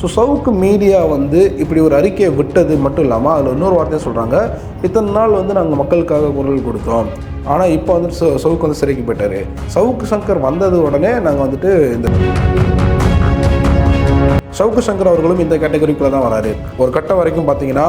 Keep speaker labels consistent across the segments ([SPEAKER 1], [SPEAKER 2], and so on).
[SPEAKER 1] So சவுக்கு media வந்து இப்படி ஒரு அறிக்கையை விட்டது மட்டும் இல்லாமல் அதில் இன்னொரு வார்த்தையை சொல்கிறாங்க இத்தனை நாள் வந்து நாங்கள் மக்களுக்காக குரல் கொடுத்தோம். ஆனால் இப்போ வந்து சவு- சவுக்கு வந்து சிறைக்கு போயிட்டாரு. சவுக்கு சங்கர் வந்தது உடனே நாங்கள் வந்துட்டு இந்த சவுக்கு சங்கர் அவர்களும் இந்த கேட்டகரிக்குள்ளே தான் வராரு. ஒரு கட்டம் வரைக்கும் பார்த்தீங்கன்னா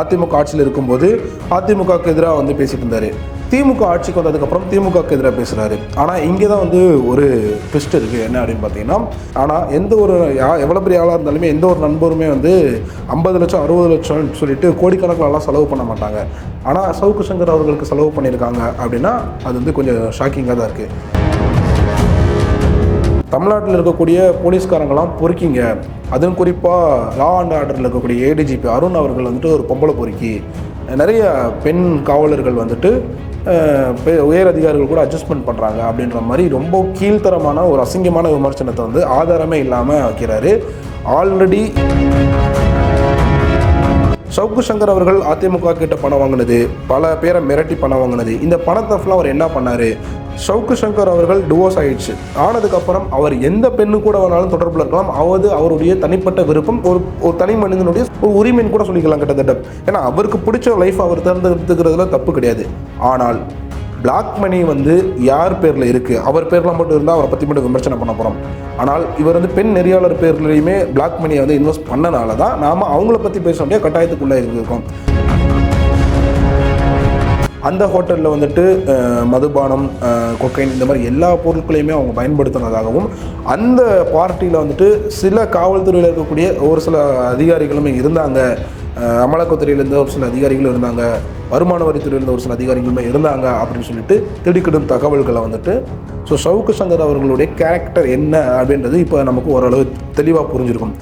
[SPEAKER 1] அதிமுக ஆட்சியில் இருக்கும்போது அதிமுகவுக்கு எதிராக வந்து பேசிட்டு இருந்தார். திமுக ஆட்சிக்கு வந்ததுக்கப்புறம் திமுகவுக்கு எதிராக பேசுகிறாரு ஆனால் இங்கே தான் வந்து ஒரு ட்விஸ்ட் இருக்குது என்ன அப்படின்னு பார்த்தீங்கன்னா ஆனால் எந்த ஒரு யா எவ்வளோ பெரிய ஆளாக இருந்தாலுமே எந்த ஒரு நண்பருமே வந்து ஐம்பது லட்சம் அறுபது லட்சம் சொல்லிட்டு கோடிக்கணக்கிலலாம் செலவு பண்ண மாட்டாங்க. ஆனால் சவுக்கு சங்கர் அவர்களுக்கு செலவு பண்ணியிருக்காங்க அப்படின்னா அது வந்து கொஞ்சம் ஷாக்கிங்காக தான் இருக்குது தமிழ்நாட்டில் இருக்கக்கூடிய போலீஸ்காரங்களாம் பொறுக்கிங்க. அதுவும் குறிப்பாக லா அண்ட் ஆர்டரில் இருக்கக்கூடிய ஏடிஜிபி அருண் அவர்கள் வந்துட்டு ஒரு பொம்பளை பொறுக்கி. நிறைய பெண் காவலர்கள் வந்துட்டு உயர் அதிகாரிகள் கூட அட்ஜஸ்ட்மெண்ட் பண்ணுறாங்க அப்படின்ற மாதிரி ரொம்ப கீழ்த்தரமான ஒரு அசிங்கமான விமர்சனத்தை வந்து ஆதாரமே இல்லாமல் வைக்கிறாரு ஆல்ரெடி சவுக்கு சங்கர் அவர்கள் அதிமுக கிட்ட பணம் வாங்கினது பல பேரை மிரட்டி பணம் வாங்கினது. இந்த பணத்தை ஃபுல்லாக அவர் என்ன பண்ணார்? சவுக்கு சங்கர் அவர்கள் டிவோர்ஸ் ஆயிடுச்சு. ஆனதுக்கப்புறம் அவர் எந்த பெண்ணு கூட வேணாலும் தொடர்பில் இருக்கலாம். அவது அவருடைய தனிப்பட்ட விருப்பம் ஒரு ஒரு தனி மனிதனுடைய ஒரு உரிமைன்னு கூட சொல்லிக்கலாம் கிட்டத்தட்ட. ஏன்னா அவருக்கு பிடிச்ச லைஃப் அவர் தேர்ந்தெடுத்துக்கிறதுல தப்பு கிடையாது. ஆனால் பிளாக் மணி வந்து யார் பேரில் இருக்குது அவர் பேரில் மட்டும் இருந்தால் அவரை பற்றி மட்டும் விமர்சனம் பண்ண போகிறோம் ஆனால் இவர் வந்து பெண் நெறியாளர் பேர்லையுமே பிளாக் மணியை வந்து இன்வெஸ்ட் பண்ணனால தான் நாம் அவங்கள பற்றி பேச வேண்டிய கட்டாயத்துக்குள்ளே இருக்கோம் அந்த ஹோட்டலில் வந்துட்டு மதுபானம் கொக்கைன் இந்த மாதிரி எல்லா பொருட்களையுமே அவங்க பயன்படுத்தினதாகவும் அந்த பார்ட்டியில் வந்துட்டு சில காவல்துறையில் இருக்கக்கூடிய ஒரு சில அதிகாரிகளுமே இருந்தாங்க. அமலாக்கத்துறையிலேருந்து ஒரு சில அதிகாரிகளும் இருந்தாங்க. வருமான வரித்துறையிலேருந்து ஒரு சில அதிகாரிகளுமே இருந்தாங்க அப்படின்னு சொல்லிட்டு திடுக்கிடும் தகவல்களை வந்துட்டு ஸோ சவுக்கு சங்கர் அவர்களுடைய கேரக்டர் என்ன அப்படின்றது இப்போ நமக்கு ஓரளவு தெளிவாக புரிஞ்சிருக்கும்.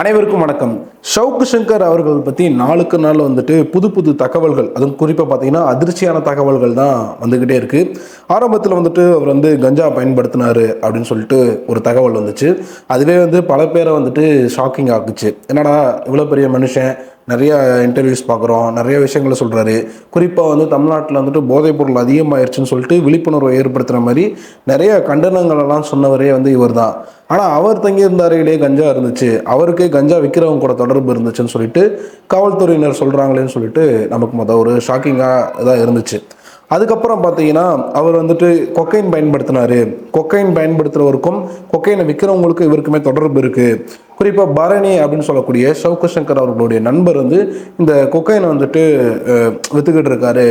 [SPEAKER 1] அனைவருக்கும் வணக்கம். ஷவுக்கு சங்கர் அவர்கள் பற்றி நாளுக்கு நாள் வந்துட்டு புது புது தகவல்கள் அதுவும் குறிப்பாக பார்த்தீங்கன்னா அதிர்ச்சியான தகவல்கள் தான் வந்துக்கிட்டே இருக்குது ஆரம்பத்தில் வந்துட்டு அவர் வந்து கஞ்சா பயன்படுத்தினாரு அப்படின்னு சொல்லிட்டு ஒரு தகவல் வந்துச்சு. அதுவே வந்து பல பேரை வந்துட்டு ஷாக்கிங் ஆக்குச்சு. என்னடா இவ்வளோ பெரிய மனுஷன் நிறைய இன்டர்வியூஸ் பார்க்குறோம். நிறைய விஷயங்களை சொல்கிறாரு குறிப்பாக வந்து தமிழ்நாட்டில் வந்துட்டு போதைப் பொருள் அதிகமாயிருச்சுன்னு சொல்லிட்டு விழிப்புணர்வை ஏற்படுத்துகிற மாதிரி நிறைய கண்டனங்களெல்லாம் சொன்னவரே வந்து இவர் தான் ஆனால் அவர் தங்கியிருந்த அறையிலே கஞ்சா இருந்துச்சு. அவருக்கே கஞ்சா விற்கிறவங்க கூட தொடர்பு இருந்துச்சுன்னு சொல்லிட்டு காவல்துறையினர் சொல்கிறாங்களேன்னு சொல்லிட்டு நமக்கு மொதல் ஒரு ஷாக்கிங்காக இதாக இருந்துச்சு. அதுக்கப்புறம் பார்த்தீங்கன்னா அவர் வந்துட்டு கொக்கைன் பயன்படுத்தினார். கொக்கைன் பயன்படுத்துகிறவருக்கும் கொக்கைனை விற்கிறவங்களுக்கும் இவருக்குமே தொடர்பு இருக்குது குறிப்பாக பரணி அப்படின்னு சொல்லக்கூடிய சவுக்கு சங்கர் அவர்களுடைய நண்பர் வந்து இந்த கொக்கைனை வந்துட்டு வித்துக்கிட்டு இருக்காரு.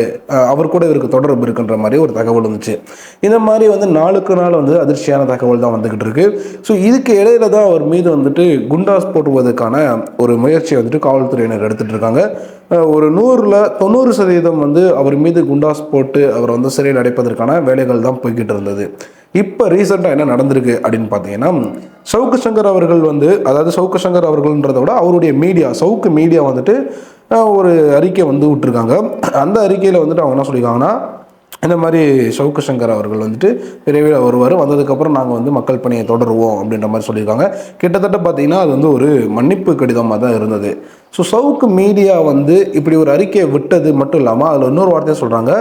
[SPEAKER 1] அவர் கூட இவருக்கு தொடர்பு இருக்குன்ற மாதிரி ஒரு தகவல் வந்துச்சு. இந்த மாதிரி வந்து நாளுக்கு நாள் வந்து அதிர்ச்சியான தகவல் தான் வந்துக்கிட்டு இருக்கு. ஸோ இதுக்கு இடையில தான் அவர் மீது வந்துட்டு குண்டாஸ் போட்டுவதற்கான ஒரு முயற்சியை வந்துட்டு காவல்துறையினர் எடுத்துகிட்டு இருக்காங்க. ஒரு நூறில் தொண்ணூறு சதவீதம் வந்து அவர் மீது குண்டாஸ் போட்டு அவர் வந்து சிறையில் அடைப்பதற்கான வேலைகள் தான் போய்கிட்டு இருந்தது. இப்போ ரீசெண்டாக என்ன நடந்திருக்கு அப்படின்னு பார்த்தீங்கன்னா சவுக்கு சங்கர் அவர்கள் வந்து அதாவது சவுக்கு சங்கர் அவர்கள்ன்றதை விட அவருடைய மீடியா சவுக்கு மீடியா வந்துட்டு ஒரு அறிக்கை வந்து விட்டுருக்காங்க. அந்த அறிக்கையில் வந்துட்டு அவங்க என்ன சொல்லியிருக்காங்கன்னா இந்த மாதிரி சவுக்கு சங்கர் அவர்கள் வந்துட்டு விரைவில் வருவார் வந்ததுக்கப்புறம் நாங்கள் வந்து மக்கள் பணியை தொடருவோம் அப்படின்ற மாதிரி சொல்லியிருக்காங்க. கிட்டத்தட்ட பார்த்தீங்கன்னா அது வந்து ஒரு மன்னிப்பு கடிதமாக தான் இருந்தது. ஸோ சவுக்கு மீடியா வந்து இப்படி ஒரு அறிக்கையை விட்டது மட்டும் இல்லாமல் அதில் இன்னொரு வார்த்தையை சொல்கிறாங்க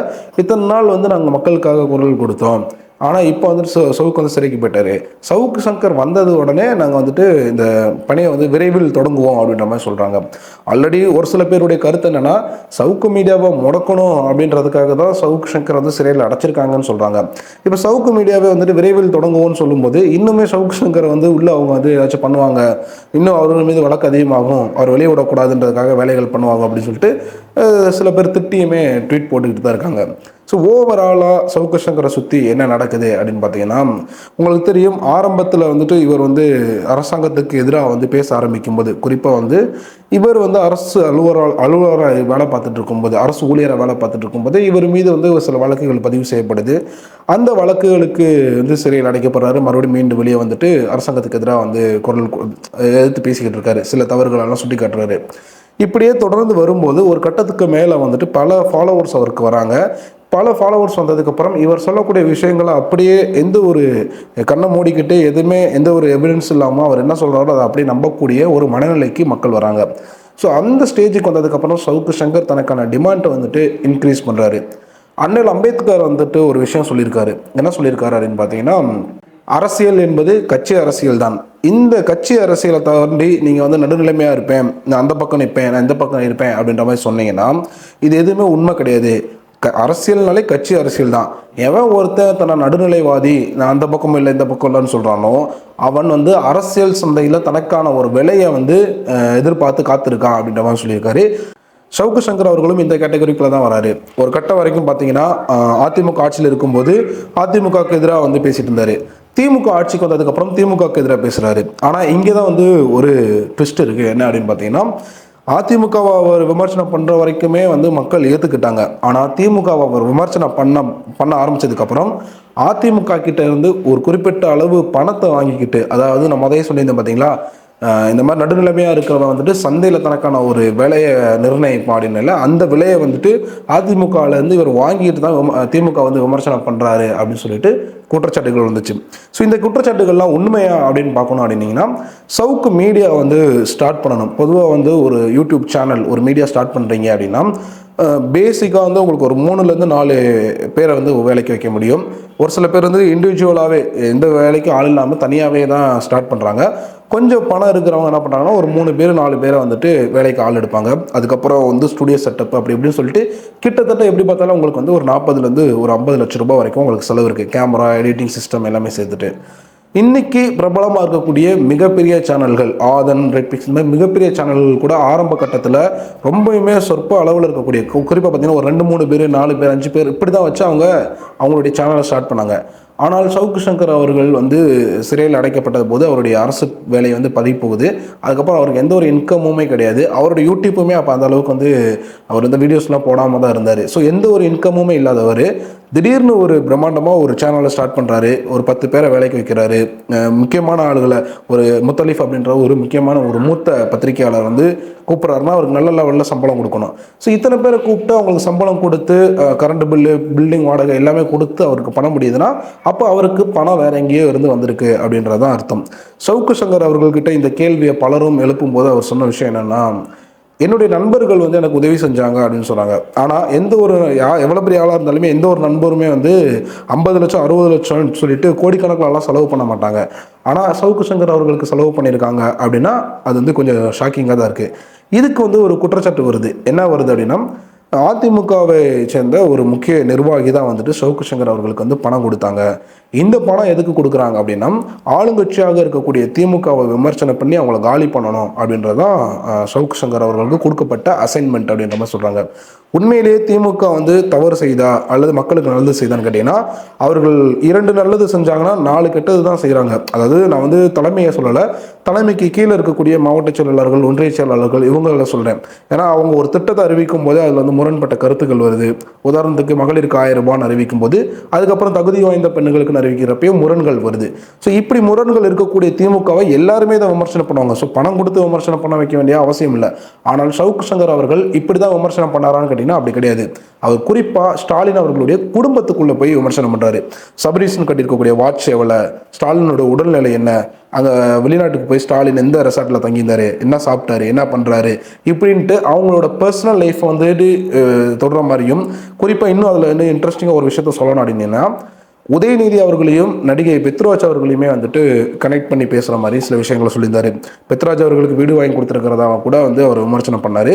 [SPEAKER 1] இத்தனை நாள் வந்து நாங்கள் மக்களுக்காக குரல் கொடுத்தோம். ஆனால் இப்போ வந்துட்டு சவு- சவுக்கு வந்து சிறைக்கு போயிட்டாரு. சவுக்கு சங்கர் வந்தது உடனே நாங்கள் வந்துட்டு இந்த பணியை வந்து விரைவில் தொடங்குவோம் அப்படின்ற மாதிரி சொல்கிறாங்க ஆல்ரெடி ஒரு சில பேருடைய கருத்து என்னென்னா சவுக்கு மீடியாவை முடக்கணும் அப்படின்றதுக்காக தான் சவுக்கு சங்கர் வந்து சிறையில் அடைச்சிருக்காங்கன்னு சொல்கிறாங்க இப்போ சவுக்கு மீடியாவை வந்துட்டு விரைவில் தொடங்குவோம்னு சொல்லும்போது இன்னுமே சவுக்கு சங்கர் வந்து உள்ளே அவங்க வந்து ஏதாச்சும் பண்ணுவாங்க. இன்னும் அவர்கள் மீது வழக்கு அதிகமாகும். அவர் வெளியே விடக்கூடாதுன்றதுக்காக வேலைகள் பண்ணுவாங்க அப்படின்னு சொல்லிட்டு சில பேர் திட்டியுமே ட்வீட் போட்டுக்கிட்டு தான் இருக்காங்க. ஸோ ஓவராலாக சவுக்கசங்கரை சுற்றி என்ன நடக்குது அப்படின்னு பார்த்தீங்கன்னா உங்களுக்கு தெரியும் ஆரம்பத்தில் வந்துட்டு இவர் வந்து அரசாங்கத்துக்கு எதிராக வந்து பேச ஆரம்பிக்கும் போது குறிப்பாக வந்து இவர் வந்து அரசு அலுவலர் அலுவலராக வேலை பார்த்துட்டு இருக்கும்போது அரசு ஊழியராக வேலை பார்த்துட்டு இருக்கும்போது இவர் மீது வந்து ஒரு சில வழக்குகள் பதிவு செய்யப்படுது. அந்த வழக்குகளுக்கு வந்து சிறையில் அடைக்கப்படுறாரு. மறுபடியும் மீண்டும் வெளியே வந்துட்டு அரசாங்கத்துக்கு எதிராக வந்து குரல் எதிர்த்து பேசிக்கிட்டு இருக்காரு. சில தவறுகளெல்லாம் சுட்டி காட்டுறாரு இப்படியே தொடர்ந்து வரும்போது ஒரு கட்டத்துக்கு மேலே வந்துட்டு பல ஃபாலோவர்ஸ் அவருக்கு வராங்க. பல ஃபாலோவர்ஸ் வந்ததுக்கப்புறம் இவர் சொல்லக்கூடிய விஷயங்களை அப்படியே எந்த ஒரு கண்ணை மூடிக்கிட்டு எதுவுமே எந்த ஒரு எவிடன்ஸ் இல்லாமல் அவர் என்ன சொல்கிறாரோ அதை அப்படியே நம்பக்கூடிய ஒரு மனநிலைக்கு மக்கள் வராங்க. ஸோ அந்த ஸ்டேஜுக்கு வந்ததுக்கப்புறம் சவுக்கு சங்கர் தனக்கான டிமாண்டை வந்துட்டு இன்க்ரீஸ் பண்ணுறாரு அண்ணல் அம்பேத்கர் வந்துட்டு ஒரு விஷயம் சொல்லியிருக்காரு. என்ன சொல்லியிருக்காரு அப்படின்னு பார்த்தீங்கன்னா அரசியல் என்பது கட்சி அரசியல் தான். இந்த கட்சி அரசியலை தாண்டி நீங்கள் வந்து நடுநிலைமையாக இருப்பேன் நான் அந்த பக்கம் நிற்பேன் நான் இந்த பக்கம் இருப்பேன் அப்படின்ற மாதிரி சொன்னீங்கன்னா இது எதுவுமே உண்மை கிடையாது. க அரசியல்னாலே கட்சி அரசியல் தான். எவன் ஒருத்தன் தன்னை நடுநிலைவாதி நான் அந்த பக்கம் இல்லை இந்த பக்கம் இல்லைன்னு சொல்கிறானோ அவன் வந்து அரசியல் சந்தையில் தனக்கான ஒரு விலையை வந்து எதிர்பார்த்து காத்திருக்கான் அப்படின்ற மாதிரி சொல்லியிருக்காரு. சவுக்கு சங்கர் அவர்களும் இந்த கேட்டகரிக்குள்ள தான் வராரு. ஒரு கட்டம் வரைக்கும் பார்த்தீங்கன்னா அதிமுக ஆட்சியில் இருக்கும்போது அதிமுகவுக்கு எதிராக வந்து பேசிட்டு இருந்தாரு. திமுக ஆட்சிக்கு வந்ததுக்கப்புறம் திமுகவுக்கு எதிராக பேசுகிறாரு ஆனால் இங்கே தான் வந்து ஒரு ட்விஸ்ட் இருக்குது என்ன அப்படின்னு பார்த்தீங்கன்னா அதிமுகவை அவர் விமர்சனம் பண்ணுற வரைக்குமே வந்து மக்கள் ஏற்றுக்கிட்டாங்க ஆனால் திமுகவை அவர் விமர்சனம் பண்ண பண்ண ஆரம்பிச்சதுக்கப்புறம் அதிமுக கிட்ட இருந்து ஒரு குறிப்பிட்ட அளவு பணத்தை வாங்கிக்கிட்டு அதாவது நம்ம அதையே சொல்லியிருந்தேன் பார்த்தீங்களா இந்த மாதிரி நடுநிலைமையாக இருக்கிறவன் வந்துட்டு சந்தையில் தனக்கான ஒரு விலையை நிர்ணயிப்பான் அப்படின்னு அந்த விலையை வந்துட்டு அதிமுகலேருந்து இவர் வாங்கிட்டு தான் விம- திமுக வந்து விமர்சனம் பண்ணுறாரு அப்படின்னு சொல்லிட்டு குற்றச்சாட்டுகள் வந்துச்சு. ஸோ இந்த குற்றச்சாட்டுகள்லாம் உண்மையா அப்படின்னு பார்க்கணும் அப்படின்னீங்கன்னா சவுக்கு மீடியா வந்து ஸ்டார்ட் பண்ணணும். பொதுவாக வந்து ஒரு யூடியூப் சேனல் ஒரு மீடியா ஸ்டார்ட் பண்ணுறீங்க அப்படின்னா பேசிக்காக வந்து உங்களுக்கு ஒரு மூணுலேருந்து நாலு பேரை வந்து வேலைக்கு வைக்க முடியும். ஒரு சில பேர் வந்து இண்டிவிஜுவலாகவே எந்த வேலைக்கும் ஆள் இல்லாமல் தனியாகவே தான் ஸ்டார்ட் பண்ணுறாங்க கொஞ்சம் பணம் இருக்கிறவங்க என்ன பண்ணுறாங்கன்னா ஒரு மூணு பேர் நாலு பேரை வந்துட்டு வேலைக்கு ஆள் எடுப்பாங்க. அதுக்கப்புறம் வந்து ஸ்டுடியோ செட்டப் அப்படி இப்படின்னு சொல்லிட்டு கிட்டத்தட்ட எப்படி பார்த்தாலும் உங்களுக்கு வந்து ஒரு நாற்பதுலேருந்து ஒரு ஐம்பது லட்ச ரூபாய் வரைக்கும் உங்களுக்கு செலவு இருக்குது கேமரா எடிட்டிங் சிஸ்டம் எல்லாமே சேர்த்துட்டு. இன்னைக்கு பிரபலமாக இருக்கக்கூடிய மிகப்பெரிய சேனல்கள் ஆதன் ரெட்பிக்ஸ் இந்த மாதிரி மிகப்பெரிய சேனல்கள் கூட ஆரம்ப கட்டத்தில் ரொம்பவுமே சொற்ப அளவில் இருக்கக்கூடிய குறிப்பாக பார்த்தீங்கன்னா ஒரு ரெண்டு மூணு பேர் நாலு பேர் அஞ்சு பேர் இப்படி தான் வச்சு அவங்க அவங்களுடைய சேனலை ஸ்டார்ட் பண்ணாங்க. ஆனால் சவுக்கு சங்கர் அவர்கள் வந்து சிறையில் அடைக்கப்பட்டது போது அவருடைய அரசு வேலை வந்து பதிப்போகுது. அதுக்கப்புறம் அவருக்கு எந்த ஒரு இன்கமுமே கிடையாது. அவருடைய யூடியூப்புமே அப்போ அந்த அளவுக்கு வந்து அவர் வந்து வீடியோஸ்லாம் போடாமல் தான் இருந்தார். ஸோ எந்த ஒரு இன்கமுமே இல்லாதவர் திடீர்னு ஒரு பிரம்மாண்டமாக ஒரு சேனலை ஸ்டார்ட் பண்ணுறாரு ஒரு பத்து பேரை வேலைக்கு வைக்கிறாரு. முக்கியமான ஆளுகளை ஒரு முத்தலீஃப் அப்படின்ற ஒரு முக்கியமான ஒரு மூத்த பத்திரிகையாளர் வந்து கூப்பிட்றாருன்னா அவருக்கு நல்ல லெவலில் சம்பளம் கொடுக்கணும். ஸோ இத்தனை பேரை கூப்பிட்டு அவங்களுக்கு சம்பளம் கொடுத்து கரண்ட் பில்லு பில்டிங் வாடகை எல்லாமே கொடுத்து அவருக்கு பண்ண முடியுதுன்னா அப்போ அவருக்கு பணம் வேற எங்கேயோ இருந்து வந்திருக்கு அப்படின்றது தான் அர்த்தம். சவுக்கு சங்கர் அவர்கள்கிட்ட இந்த கேள்வியை பலரும் எழுப்பும்போது அவர் சொன்ன விஷயம் என்னென்னா என்னுடைய நண்பர்கள் வந்து எனக்கு உதவி செஞ்சாங்க அப்படின்னு சொன்னாங்க. ஆனால் எந்த ஒரு யா எவ்வளோ பெரிய ஆளாக இருந்தாலுமே எந்த ஒரு நண்பருமே வந்து ஐம்பது லட்சம் அறுபது லட்சம்னு சொல்லிட்டு கோடிக்கணக்கிலலாம் செலவு பண்ண மாட்டாங்க. ஆனால் சவுக்கு சங்கர் அவர்களுக்கு செலவு பண்ணியிருக்காங்க அப்படின்னா அது வந்து கொஞ்சம் ஷாக்கிங்காக தான் இருக்குது இதுக்கு வந்து ஒரு குற்றச்சாட்டு வருது. என்ன வருது அப்படின்னா அதிமுகவை சேர்ந்த ஒரு முக்கிய நிர்வாகி தான் வந்துட்டு சவுக்கு சங்கர் அவர்களுக்கு வந்து பணம் கொடுத்தாங்க. இந்த பணம் எதுக்கு கொடுக்குறாங்க அப்படின்னா ஆளுங்கட்சியாக இருக்கக்கூடிய திமுகவை விமர்சனம் பண்ணி அவங்கள காலி பண்ணணும் அப்படின்றதான் சவுக்கு சங்கர் அவர்களுக்கு கொடுக்கப்பட்ட அசைன்மெண்ட் அப்படின்ற மாதிரி சொல்கிறாங்க உண்மையிலேயே திமுக வந்து தவறு செய்தா அல்லது மக்களுக்கு நல்லது செய்தான்னு கேட்டிங்கன்னா அவர்கள் இரண்டு நல்லது செஞ்சாங்கன்னா நாலு கெட்டது தான் செய்கிறாங்க அதாவது நான் வந்து தலைமையை சொல்லலை தலைமைக்கு கீழே இருக்கக்கூடிய மாவட்ட செயலாளர்கள் ஒன்றிய செயலாளர்கள் இவங்கள சொல்கிறேன் ஏன்னா அவங்க ஒரு திட்டத்தை அறிவிக்கும் போது அதில் வந்து முரண்பட்ட கருத்துக்கள் வருது. உதாரணத்துக்கு மகளிருக்கு ஆயிரம் ரூபான்னு அறிவிக்கும் போது அதுக்கப்புறம் தகுதி வாய்ந்த பெண்களுக்கு அறிவிக்கிறப்பையும் முரண்கள் வருது. ஸோ இப்படி முரண்கள் இருக்கக்கூடிய திமுகவை எல்லாருமே இதை விமர்சனம் பண்ணுவாங்க. ஸோ பணம் கொடுத்து விமர்சனம் பண்ண வைக்க வேண்டிய அவசியம் இல்லை. ஆனால் சவுக்கு சங்கர் அவர்கள் இப்படி தான் விமர்சனம் பண்ணாரான்னு கேட்டிங்கன்னா அப்படி கிடையாது. அவர் குறிப்பாக ஸ்டாலின் அவர்களுடைய குடும்பத்துக்குள்ளே போய் விமர்சனம் பண்ணுறாரு சபரீசன் கட்டியிருக்கக்கூடிய வாட்ச் எவ்வளோ ஸ்டாலினோட உடல்நிலை என்ன? அங்கே வெளிநாட்டுக்கு போய் ஸ்டாலின் எந்த ரெசார்ட்டில் தங்கியிருந்தாரு? என்ன சாப்பிட்டாரு? என்ன பண்ணுறாரு இப்படின்ட்டு அவங்களோட பர்சனல் லைஃப் வந்துட்டு அஹ், தொடர மாதிரியும் குறிப்பாக இன்னும் அதில் வந்து இன்ட்ரெஸ்டிங்காக ஒரு விஷயத்த சொல்லணும் அப்படின்னா உதயநிதி அவர்களையும் நடிகை பெத்ராஜ் அவர்களையுமே வந்துட்டு கனெக்ட் பண்ணி பேசுகிற மாதிரி சில விஷயங்களை சொல்லியிருந்தாரு. பெத்ராஜ் அவர்களுக்கு வீடு வாங்கி கொடுத்துருக்கிறதா கூட வந்து அவர் விமர்சனம் பண்ணார்.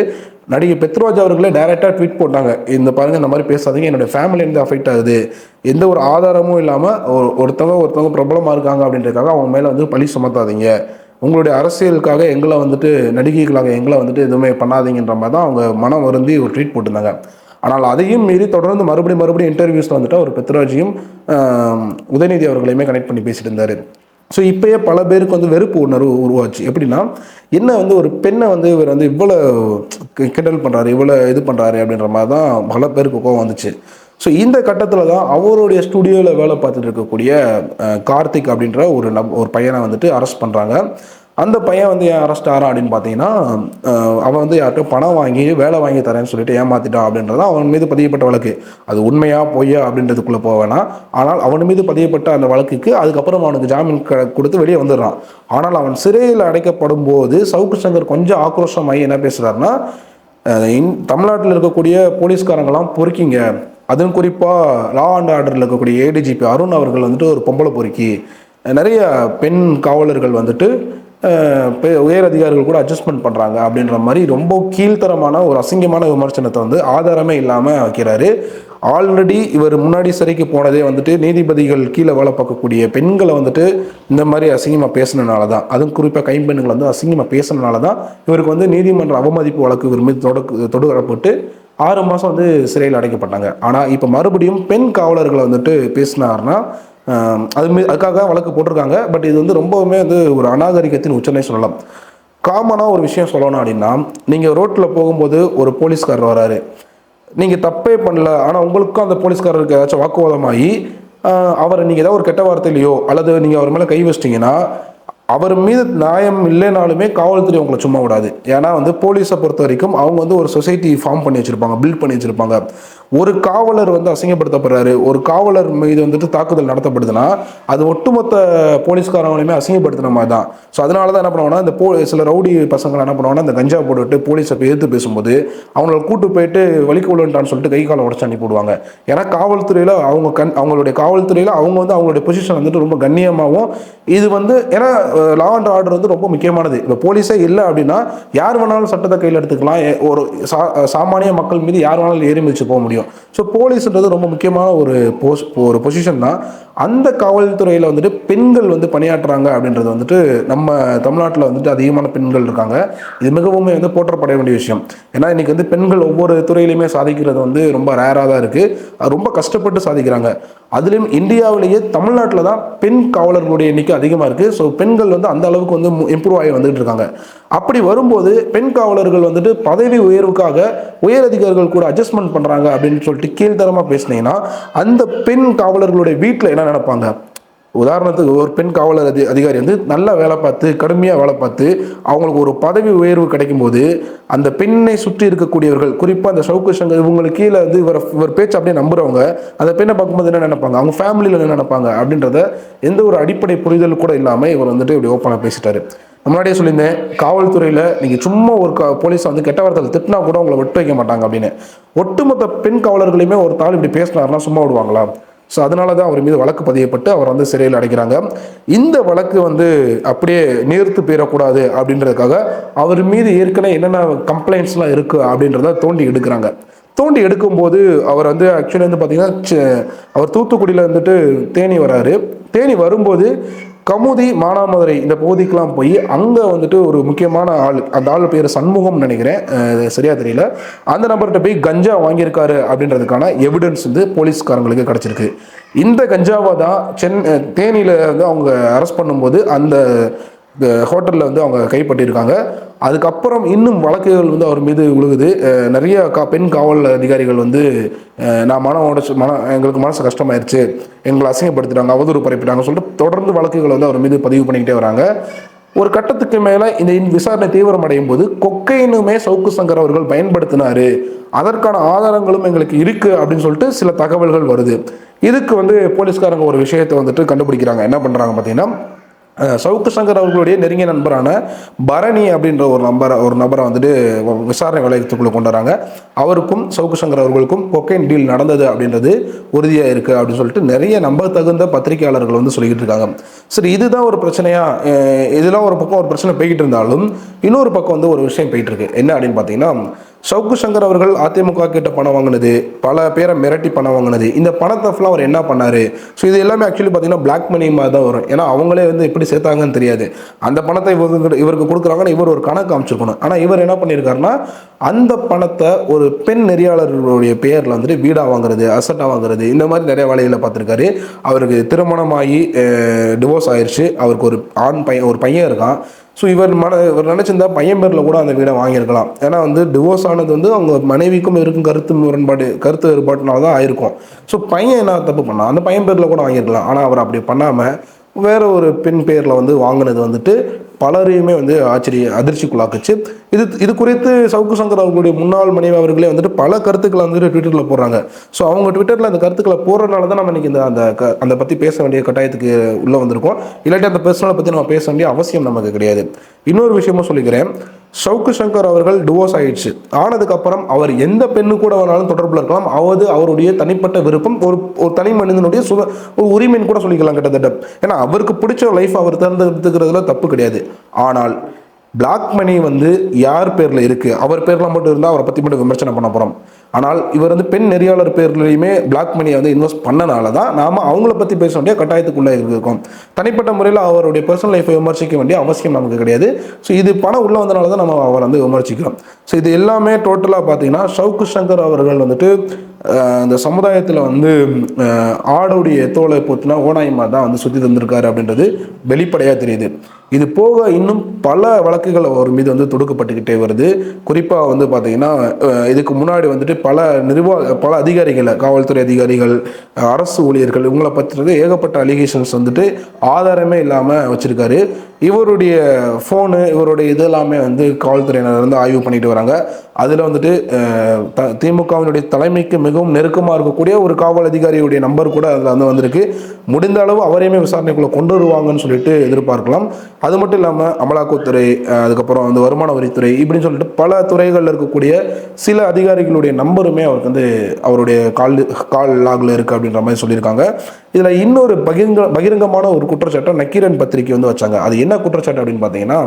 [SPEAKER 1] நடிகை பெத்ராஜ் அவர்களே டைரெக்டாக ட்வீட் போட்டாங்க. இந்த பாருங்க இந்த மாதிரி பேசாதீங்க என்னோடய ஃபேமிலி வந்து அஃபெக்ட் ஆகுது. எந்த ஒரு ஆதாரமும் இல்லாமல் ஒரு ஒருத்தவங்க ஒருத்தவங்க பிரபலமாக இருக்காங்க அப்படின்றதுக்காக அவங்க மேலே வந்து பழி சுமத்தாதீங்க. உங்களுடைய அரசியலுக்காக எங்களை வந்துட்டு நடிகைகளாக எங்களை வந்துட்டு எதுவுமே பண்ணாதீங்கன்ற மாதிரி தான் அவங்க மனம் வருந்தி ஒரு ட்வீட் போட்டிருந்தாங்க. ஆனால் அதையும் மீறி தொடர்ந்து மறுபடியும் மறுபடியும் இன்டர்வியூஸில் வந்துட்டு அவர் பெத்ராஜியும் உதயநிதி அவர்களையுமே கனெக்ட் பண்ணி பேசிட்டு இருந்தார். ஸோ இப்பயே பல பேருக்கு வந்து வெறுப்பு உணர்வு உருவாச்சு. எப்படின்னா என்ன வந்து ஒரு பெண்ணை வந்து இவர் வந்து இவ்வளோ கிண்டல் பண்ணுறாரு இவ்வளோ இது பண்ணுறாரு அப்படின்ற மாதிரி தான் பல பேருக்கு கோவம் வந்துச்சு. ஸோ இந்த கட்டத்தில் தான் அவருடைய ஸ்டுடியோவில் வேலை பார்த்துட்டு இருக்கக்கூடிய கார்த்திக் அப்படின்ற ஒரு நப் ஒரு பையனை வந்துட்டு அரெஸ்ட் பண்ணுறாங்க அந்த பையன் வந்து ஏன் அரெஸ்ட் ஆறா அப்படின்னு பார்த்தீங்கன்னா அவன் வந்து யார்கிட்ட பணம் வாங்கி வேலை வாங்கி தரேன்னு சொல்லிட்டு ஏமாத்திட்டான் அப்படின்றது அவன் மீது பதியப்பட்ட வழக்கு. அது உண்மையா பொய்யா அப்படின்றதுக்குள்ளே போவேனா ஆனால் அவன் மீது பதியப்பட்ட அந்த வழக்குக்கு அதுக்கப்புறம் அவனுக்கு ஜாமீன் க- கொடுத்து வெளியே வந்துடுறான். ஆனால் அவன் சிறையில் அடைக்கப்படும் போது சவுக்கு சங்கர் கொஞ்சம் ஆக்ரோஷமாகி என்ன பேசுகிறாருன்னா இன் தமிழ்நாட்டில் இருக்கக்கூடிய போலீஸ்காரங்கெல்லாம் பொறுக்கிங்க. அதுவும் குறிப்பாக லா அண்ட் ஆர்டரில் இருக்கக்கூடிய ஏடிஜிபி அருண் அவர்கள் வந்துட்டு ஒரு பொம்பளை பொறுக்கி நிறைய பெண் காவலர்கள் வந்துட்டு உயர் அதிகாரிகள் கூட அட்ஜஸ்ட்மெண்ட் பண்ணுறாங்க அப்படின்ற மாதிரி ரொம்ப கீழ்த்தரமான ஒரு அசிங்கமான விமர்சனத்தை வந்து ஆதாரமே இல்லாமல் வைக்கிறாரு. ஆல்ரெடி இவர் முன்னாடி சிறைக்கு போனதே வந்துட்டு நீதிபதிகள் கீழே வேலை பார்க்கக்கூடிய பெண்களை வந்துட்டு இந்த மாதிரி அசிங்கமாக பேசுனனால தான். அதுவும் குறிப்பாக கைம்பெண்கள் வந்து அசிங்கமாக பேசுனனால தான் இவருக்கு வந்து நீதிமன்ற அவமதிப்பு வழக்கு இவர் மீது தொடக்கு தொடுகரப்பட்டு ஆறு மாதம் வந்து சிறையில் அடைக்கப்பட்டாங்க. ஆனால் இப்போ மறுபடியும் பெண் காவலர்களை வந்துட்டு பேசினாருன்னா ஆஹ், அது அதுக்காக வழக்கு போட்டிருக்காங்க. பட் இது வந்து ரொம்பவுமே வந்து ஒரு அநாகரிகத்தின் உச்சனை சொல்லலாம். காமனாக ஒரு விஷயம் சொல்லணும் அப்படின்னா நீங்கள் ரோட்டில் போகும்போது ஒரு போலீஸ்காரர் வராரு. நீங்கள் தப்பே பண்ணல. ஆனால் உங்களுக்கும் அந்த போலீஸ்காரருக்கு ஏதாச்சும் வாக்குவாதமாகி அவரை நீங்கள் ஏதாவது ஒரு கெட்ட வார்த்தையிலையோ அல்லது நீங்கள் அவர் மேலே கை வச்சிட்டிங்கன்னா அவர் மீது நியாயம் இல்லைனாலுமே காவல்துறை உங்களை சும்மா விடாது. ஏன்னா வந்து போலீஸை பொறுத்த வரைக்கும் அவங்க வந்து ஒரு சொசைட்டி ஃபார்ம் பண்ணி வச்சுருப்பாங்க பில்ட் பண்ணி வச்சுருப்பாங்க. ஒரு காவலர் வந்து அசிங்கப்படுத்தப்படுறாரு ஒரு காவலர் மீது வந்துட்டு தாக்குதல் நடத்தப்படுதுன்னா அது ஒட்டுமொத்த போலீஸ்காரங்களையுமே அசிங்கப்படுத்தின மாதிரி தான் ஸோ அதனால தான் என்ன பண்ணுவாங்கன்னா இந்த போ சில ரவுடி பசங்களை என்ன பண்ணுவாங்கன்னா இந்த கஞ்சா போட்டுட்டு போலீஸை எதிர்த்து பேசும்போது அவங்கள கூட்டு போயிட்டு வலிக்கு விழுன்ட்டான்னு சொல்லிட்டு கை காலை உடச்சு அனுப்பி விடுவாங்க. ஏன்னா காவல்துறையில் அவங்க கண் அவங்களுடைய காவல்துறையில் அவங்க வந்து அவங்களுடைய பொசிஷன் வந்துட்டு ரொம்ப கண்ணியமாகவும் இது வந்து ஏன்னா லா அண்ட் ஆர்டர் வந்து ரொம்ப முக்கியமானது. இப்போ போலீஸே இல்லை அப்படின்னா யார் வேணாலும் சட்டத்தை கையில் எடுத்துக்கலாம். ஒரு சா சாமானிய மக்கள் மீது யார் வேணாலும் ஏறி மிதிச்சு போக முடியும். ஸோ போலீஸ்ன்றது ரொம்ப முக்கியமான ஒரு போஸ் ஒரு பொசிஷன் தான். அந்த காவல்துறையில் வந்துட்டு பெண்கள் வந்து பணியாற்றுறாங்க அப்படின்றது வந்துட்டு நம்ம தமிழ்நாட்டில் வந்துட்டு அதிகமான பெண்கள் இருக்காங்க. இது மிகவும் வந்து போற்றப்பட வேண்டிய விஷயம். ஏன்னா இன்னைக்கு வந்து பெண்கள் ஒவ்வொரு துறையிலையுமே சாதிக்கிறது வந்து ரொம்ப ரேராக தான் இருக்குது அது ரொம்ப கஷ்டப்பட்டு சாதிக்கிறாங்க. அதுலேயும் இந்தியாவிலேயே தமிழ்நாட்டில் தான் பெண் காவலர்களுடைய எண்ணிக்கை அதிகமாக இருக்குது ஸோ பெண்கள் வந்து அந்த அளவுக்கு வந்து இம்ப்ரூவ் ஆகி வந்துட்டு இருக்காங்க. அப்படி வரும்போது பெண் காவலர்கள் வந்துட்டு பதவி உயர்வுக்காக உயர் அதிகாரிகள் கூட அட்ஜஸ்ட்மெண்ட் பண்ணுறாங்க அப்படின்னு சொல்லிட்டு கீழ்த்தரமாக பேசுனீங்கன்னா அந்த பெண் காவலர்களுடைய வீட்டில் என்ன நினைப்பாங்க? உதாரணத்துக்கு ஒரு பெண் காவலர் அதி அதிகாரி வந்து நல்லா வேலை பார்த்து கடுமையாக வேலை பார்த்து அவங்களுக்கு ஒரு பதவி உயர்வு கிடைக்கும் போது அந்த பெண்ணை சுற்றி இருக்கக்கூடியவர்கள் குறிப்பாக அந்த சவுக்கு சங்கர் இவங்களுக்கு கீழே வந்து இவர் இவர் பேச்சு அப்படியே நம்புறவங்க அந்த பெண்ணை பார்க்கும்போது என்ன நினைப்பாங்க? அவங்க ஃபேமிலியில் என்ன நினைப்பாங்க? அப்படின்றத எந்த ஒரு அடிப்படை புரிதல் கூட இல்லாமல் இவர் வந்துட்டு இப்படி ஓப்பனாக பேசிட்டாரு. முன்னாடியே சொல்லியிருந்தேன் காவல்துறையில் நீங்கள் சும்மா ஒரு கா போலீஸை வந்து கெட்ட வார்த்தையில் திட்டினா கூட உங்களை விட்டு வைக்க மாட்டாங்க அப்படின்னு. ஒட்டுமொத்த பெண் காவலர்களையுமே ஒரு தாள் இப்படி பேசினாருன்னா சும்மா விடுவாங்களா? ஸோ அதனால தான் அவர் மீது வழக்கு பதியப்பட்டு அவர் வந்து சிறையில் அடைக்கிறாங்க இந்த வழக்கு வந்து அப்படியே நேர்த்து போயிடக்கூடாது அப்படின்றதுக்காக அவர் மீது ஏற்கனவே என்னென்ன கம்ப்ளைண்ட்ஸ்லாம் இருக்குது அப்படின்றத தோண்டி எடுக்கிறாங்க. தோண்டி எடுக்கும்போது அவர் வந்து ஆக்சுவலி வந்து பார்த்தீங்கன்னா அவர் தூத்துக்குடியில் வந்துட்டு தேனி வராரு. தேனி வரும்போது கமுதி மானாமதுரை இந்த பகுதிக்கெலாம் போய் அங்கே வந்துட்டு ஒரு முக்கியமான ஆள் அந்த ஆள் பேர் சண்முகம் நினைக்கிறேன். சரியாக தெரியல. அந்த நபர்கிட்ட போய் கஞ்சா வாங்கியிருக்காரு அப்படின்றதுக்கான எவிடன்ஸ் வந்து போலீஸ்காரங்களுக்கு கிடச்சிருக்கு. இந்த கஞ்சாவை தான் சென் தேனியில் வந்து அவங்க அரெஸ்ட் பண்ணும்போது அந்த ஹோட்டலில் வந்து அவங்க கைப்பற்றியிருக்காங்க. அதுக்கப்புறம் இன்னும் வழக்குகள் வந்து அவர் மீது விழுகுது. நிறைய கா பெண் காவல் அதிகாரிகள் வந்து நான் மனம் உடச்சு மன எங்களுக்கு மனசு கஷ்டமாயிருச்சு. எங்களை அசிங்கப்படுத்திட்டாங்க அவதூறு பரப்பிட்டாங்க சொல்லிட்டு தொடர்ந்து வழக்குகளை வந்து அவர் மீது பதிவு பண்ணிக்கிட்டே வராங்க. ஒரு கட்டத்துக்கு மேலே இந்த விசாரணை தீவிரமடையும் போது கொக்கைனுமே சவுக்கு சங்கர் அவர்கள் பயன்படுத்தினாரு. அதற்கான ஆதாரங்களும் எங்களுக்கு இருக்குது அப்படின்னு சொல்லிட்டு சில தகவல்கள் வருது. இதுக்கு வந்து போலீஸ்காரங்க ஒரு விஷயத்தை வந்துட்டு கண்டுபிடிக்கிறாங்க. என்ன பண்ணுறாங்க பார்த்தீங்கன்னா சவுக்கு சங்கர் அவர்களுடைய நெருங்கிய நண்பரான பரணி அப்படின்ற ஒரு நம்பரை ஒரு நபரை வந்துட்டு விசாரணை வளையத்துக்குள்ளே கொண்டு வராங்க. அவருக்கும் சவுக்கு சங்கர் அவர்களுக்கும் கொக்கைன் டீல் நடந்தது அப்படின்றது உறுதியாக இருக்குது அப்படின்னு சொல்லிட்டு நிறைய நம்ப தகுந்த பத்திரிகையாளர்கள் வந்து சொல்லிக்கிட்டு இருக்காங்க. சரி இதுதான் ஒரு பிரச்சனையாக இதெல்லாம் ஒரு பக்கம் ஒரு பிரச்சனை போய்கிட்டு இருந்தாலும் இன்னொரு பக்கம் வந்து ஒரு விஷயம் போயிட்டு இருக்கு. என்ன அப்படின்னு பார்த்தீங்கன்னா சவுக்கு சங்கர் அவர்கள் அதிமுக கிட்ட பணம் வாங்கினது பல பேரை மிரட்டி பணம் வாங்கினது. இந்த பணத்தை ஃபுல்லாக அவர் என்ன பண்ணார்? ஸோ இது எல்லாமே ஆக்சுவலி பார்த்தீங்கன்னா பிளாக் மணி மாதிரி தான் வரும். ஏன்னா அவங்களே வந்து எப்படி சேர்த்தாங்கன்னு தெரியாது. அந்த பணத்தை இவருக்கு இவருக்கு கொடுக்குறாங்கன்னு இவர் ஒரு கணக்கு அமைச்சிருக்கணும் ஆனால் இவர் என்ன பண்ணியிருக்காருன்னா அந்த பணத்தை ஒரு பெண் நெறியாளர்களுடைய பெயரில் வந்துட்டு வீடாக வாங்குறது அசட்டாக வாங்குறது இந்த மாதிரி நிறைய வேலைகளை பார்த்துருக்காரு. அவருக்கு திருமணமாகி டிவோர்ஸ் ஆயிடுச்சு அவருக்கு ஒரு ஆண் பையன் ஒரு பையன் இருக்கான். ஸோ இவர் மன இவர் நினச்சிருந்தா பையன் பேரில் கூட அந்த வீடை வாங்கியிருக்கலாம். ஏன்னா வந்து டிவோர்ஸ் ஆனது வந்து அவங்க மனைவிக்கும் இருக்கும் கருத்து முரண்பாடு கருத்து வேறுபாட்டுனால தான் ஆயிருக்கும். ஸோ பையன் என்ன தப்பு பண்ணான்? அந்த பையன் பேரில் கூட வாங்கியிருக்கலாம். ஆனால் அவர் அப்படி பண்ணாமல் வேற ஒரு பெண் பேரில் வந்து வாங்கினது வந்துட்டு பலரையுமே வந்து ஆச்சரிய அதிர்ச்சிக்குள்ளாக்குச்சு. இது இது குறித்து சவுக்கு சங்கர் அவர்களுடைய முன்னாள் மனைவி அவர்களே வந்துட்டு பல கருத்துக்களை வந்துட்டு ட்விட்டரில் போடுறாங்க. ஸோ அவங்க ட்விட்டரில் அந்த கருத்துக்களை போடுறதுனால தான் நம்ம இன்னைக்கு இந்த அந்த க அந்த பற்றி பேச வேண்டிய கட்டாயத்துக்கு உள்ளே வந்திருக்கோம். இல்லாட்டி அந்த பர்சனலை பற்றி நம்ம பேச வேண்டிய அவசியம் நமக்கு கிடையாது. இன்னொரு விஷயமும் சொல்லிக்கிறேன். ஷவுக்கு சங்கர் அவர்கள் டிவோர்ஸ் ஆயிடுச்சு. ஆனதுக்கப்புறம் அவர் எந்த பெண்ணு கூட வேணாலும் தொடர்பில் இருக்கலாம். அவது அவருடைய தனிப்பட்ட விருப்பம் ஒரு ஒரு தனி மனிதனுடைய சுத ஒரு உரிமைன்னு கூட சொல்லிக்கலாம் கிட்டத்தட்ட. ஏன்னா அவருக்கு பிடிச்ச லைஃப் அவர் தேர்ந்தெடுத்துக்கிறதுல தப்பு கிடையாது. ஆனால் பிளாக் மணி வந்து யார் பேரில் இருக்குது அவர் பேரில் மட்டும் இருந்தால் அவரை பற்றி மட்டும் விமர்சனம் பண்ண போகிறோம் ஆனால் இவர் வந்து பெண் நெறியாளர் பேர்லையுமே பிளாக் மணியை வந்து இன்வெஸ்ட் பண்ணனால தான் நாம் அவங்கள பற்றி பேச வேண்டிய கட்டாயத்துக்குள்ளே இருக்கோம். தனிப்பட்ட முறையில் அவருடைய பர்சனல் லைஃப்பை விமர்சிக்க வேண்டிய அவசியம் நமக்கு கிடையாது. ஸோ இது பணம் உள்ளே வந்தனால தான் நம்ம அவரை வந்து விமர்சிக்கிறோம். ஸோ இது எல்லாமே டோட்டலாக பார்த்தீங்கன்னா சவுக்கு சங்கர் அவர்கள் வந்துட்டு அந்த சமுதாயத்தில் வந்து ஆடோடைய தோலை போத்துனா ஓனாயமாக தான் வந்து சுற்றி தந்திருக்காரு அப்படின்றது வெளிப்படையாக தெரியுது. இது போக இன்னும் பல வழக்குகள் அவர் மீது வந்து தொடுக்கப்பட்டுக்கிட்டே வருது. குறிப்பாக வந்து பார்த்தீங்கன்னா இதுக்கு முன்னாடி வந்துட்டு பல நிர்வாக பல அதிகாரிகளை காவல்துறை அதிகாரிகள் அரசு ஊழியர்கள் இவங்கள பற்றினது ஏகப்பட்ட அலிகேஷன்ஸ் வந்துட்டு ஆதாரமே இல்லாமல் வச்சுருக்காரு. இவருடைய ஃபோனு இவருடைய இது எல்லாமே வந்து காவல்துறையினர் வந்து ஆய்வு பண்ணிட்டு வராங்க. அதில் வந்துட்டு த- திமுகவினுடைய தலைமைக்கு மிகவும் நெருக்கமாக இருக்கக்கூடிய ஒரு காவல் அதிகாரியுடைய நம்பர் கூட அதில் வந்து வந்திருக்கு. முடிந்த அளவு அவரையுமே விசாரணைக்குள்ளே கொண்டு வருவாங்கன்னு சொல்லிட்டு எதிர்பார்க்கலாம். அது மட்டும் இல்லாமல் அமலாக்கத்துறை அதுக்கப்புறம் வந்து வருமான வரித்துறை இப்படின்னு சொல்லிட்டு பல துறைகளில் இருக்கக்கூடிய சில அதிகாரிகளுடைய நம்பருமே அவருக்கு வந்து அவருடைய கால் கால் லாகில் இருக்குது அப்படின்ற மாதிரி சொல்லியிருக்காங்க. இதில் இன்னொரு பகிரங்க பகிரங்கமான ஒரு குற்றச்சாட்டை நக்கீரன் பத்திரிக்கை வந்து வச்சாங்க. அது என்ன குற்றச்சாட்டு அப்படின்னு பார்த்தீங்கன்னா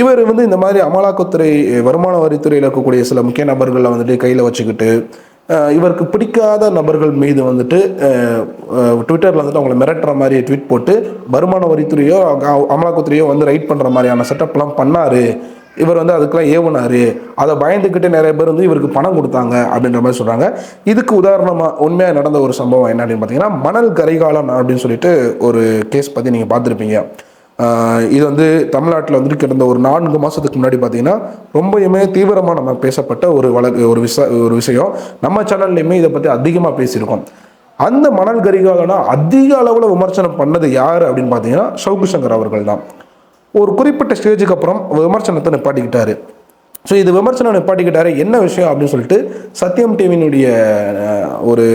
[SPEAKER 1] இவர் வந்து இந்த மாதிரி அமலாக்கத்துறை வருமான வரித்துறையில் இருக்கக்கூடிய சில முக்கிய நபர்களை வந்துட்டு கையில் வச்சுக்கிட்டு இவருக்கு பிடிக்காத நபர்கள் மீது வந்துட்டு ட்விட்டரில் வந்துட்டு அவங்கள மிரட்டுற மாதிரி ட்வீட் போட்டு வருமான வரித்துறையோ அமலாக்கத்துறையோ வந்து ரைட் பண்ணுற மாதிரியான செட்டப்லாம் பண்ணாரு. இவர் வந்து அதுக்கெல்லாம் ஏவுனாரு. அதை பயந்துக்கிட்டு நிறைய பேர் வந்து இவருக்கு பணம் கொடுத்தாங்க அப்படின்ற மாதிரி சொல்கிறாங்க இதுக்கு உதாரணமாக உண்மையாக நடந்த ஒரு சம்பவம் என்ன அப்படின்னு பார்த்தீங்கன்னா மணல் கரிகாலன் அப்படின்னு சொல்லிட்டு ஒரு கேஸ் பற்றி நீங்கள் பார்த்துருப்பீங்க. இது வந்து தமிழ்நாட்டில் வந்துட்டு கிடந்த ஒரு நான்கு மாதத்துக்கு முன்னாடி பார்த்தீங்கன்னா ரொம்பயுமே தீவிரமாக நம்ம பேசப்பட்ட ஒரு வழக்கு ஒரு விஷ ஒரு விஷயம். நம்ம சேனல்லையுமே இதை பற்றி அதிகமாக பேசியிருக்கோம். அந்த மணல் கரிகாலனா அதிக அளவில் விமர்சனம் பண்ணது யார் அப்படின்னு பார்த்தீங்கன்னா சவுக்கு சங்கர் அவர்கள் தான். ஒரு குறிப்பிட்ட ஸ்டேஜுக்கு அப்புறம் விமர்சனத்தை நிப்பாட்டிக்கிட்டாரு. ஸோ இது விமர்சனம் நிப்பாட்டிக்கிட்டாரு என்ன விஷயம் அப்படின்னு சொல்லிட்டு சத்யம் டிவியினுடைய ஒரு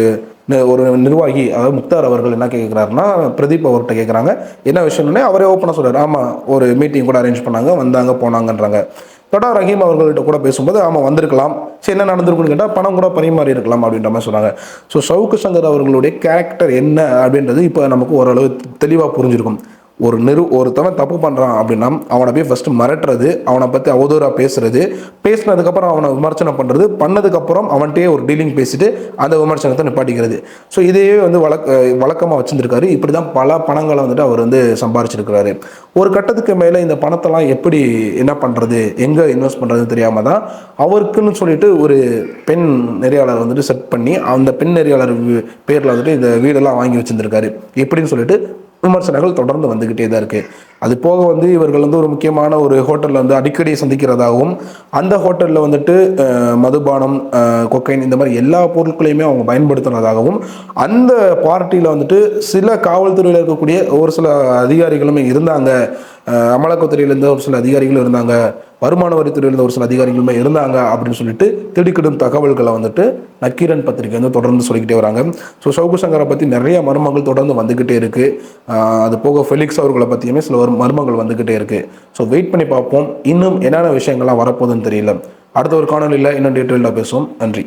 [SPEAKER 1] ஒரு நிர்வாகி அதாவது முக்தார் அவர்கள் என்ன கேட்குறாருன்னா பிரதீப் அவர்கிட்ட கேட்குறாங்க என்ன விஷயம்னே அவரே ஓப்பனாக சொல்கிறார் ஆமாம் ஒரு மீட்டிங் கூட அரேஞ்ச் பண்ணாங்க வந்தாங்க போனாங்கன்றாங்க. தொடா ரஹீம் அவர்கள்ட்ட கூட பேசும்போது ஆமாம் வந்திருக்கலாம். சரி என்ன நடந்திருக்குன்னு கேட்டால் பணம் கூட பரிமாறி இருக்கலாம் அப்படின்ற மாதிரி சொன்னாங்க. ஸோ சவுக்கு சங்கர் அவர்களுடைய கேரக்டர் என்ன அப்படின்றது இப்போ நமக்கு ஓரளவு தெளிவாக புரிஞ்சிருக்கும். ஒரு நிறு ஒருத்தவன் தப்பு பண்ணுறான் அப்படின்னா அவனை போய் ஃபஸ்ட்டு மிரட்டுறது அவனை பற்றி அவதூறாக பேசுறது பேசினதுக்கப்புறம் அவனை விமர்சனம் பண்ணுறது பண்ணதுக்கப்புறம் அவன்கிட்டயே ஒரு டீலிங் பேசிட்டு அந்த விமர்சனத்தை நிப்பாட்டிக்கிறது. ஸோ இதையே வந்து வழக்க வழக்கமாக வச்சுருந்துருக்காரு. இப்படி தான் பல பணங்களை வந்துட்டு அவர் வந்து சம்பாரிச்சிருக்கிறாரு. ஒரு கட்டத்துக்கு மேலே இந்த பணத்தெல்லாம் எப்படி என்ன பண்ணுறது எங்கே இன்வெஸ்ட் பண்ணுறதுன்னு தெரியாமல் தான் அவருக்குன்னு சொல்லிட்டு ஒரு பெண் நெறியாளர் வந்துட்டு செட் பண்ணி அந்த பெண் நெறியாளர் பேரில் வந்துட்டு இந்த வீடெல்லாம் வாங்கி வச்சுருந்துருக்காரு. எப்படின்னு சொல்லிட்டு விமர்சனங்கள் தொடர்ந்து வந்துக்கிட்டே தான் இருக்குது அது போக வந்து இவர்கள் வந்து ஒரு முக்கியமான ஒரு ஹோட்டலில் வந்து அடிக்கடி சந்திக்கிறதாகவும் அந்த ஹோட்டலில் வந்துட்டு மதுபானம் கொக்கைன் இந்த மாதிரி எல்லா பொருட்களையுமே அவங்க பயன்படுத்துனதாகவும் அந்த பார்ட்டியில் வந்துட்டு சில காவல்துறையில் இருக்கக்கூடிய ஒரு சில அதிகாரிகளுமே இருந்தாங்க. அமலாக்கத்துறையிலேருந்து ஒரு சில அதிகாரிகளும் இருந்தாங்க. வருமான வரித்துறையிலேருந்து ஒரு சில அதிகாரிகளுமே இருந்தாங்க அப்படின்னு சொல்லிட்டு திடுக்கிடும் தகவல்களை வந்துட்டு நக்கீரன் பத்திரிகை வந்து தொடர்ந்து சொல்லிக்கிட்டே வராங்க. ஸோ சவுக்கு சங்கரை பற்றி நிறைய மர்மங்கள் தொடர்ந்து வந்துக்கிட்டே இருக்குது அது போக ஃபெலிக்ஸ் அவர்களை பற்றியுமே சில மர்மங்கள் வந்துக்கிட்டே இருக்குது ஸோ வெயிட் பண்ணி பார்ப்போம். இன்னும் என்னென்ன விஷயங்கள்லாம் வரப்போகுதுன்னு தெரியல. அடுத்த ஒரு காணொலியில் இன்னும் டீட்டெயிலாக பேசுவோம். நன்றி.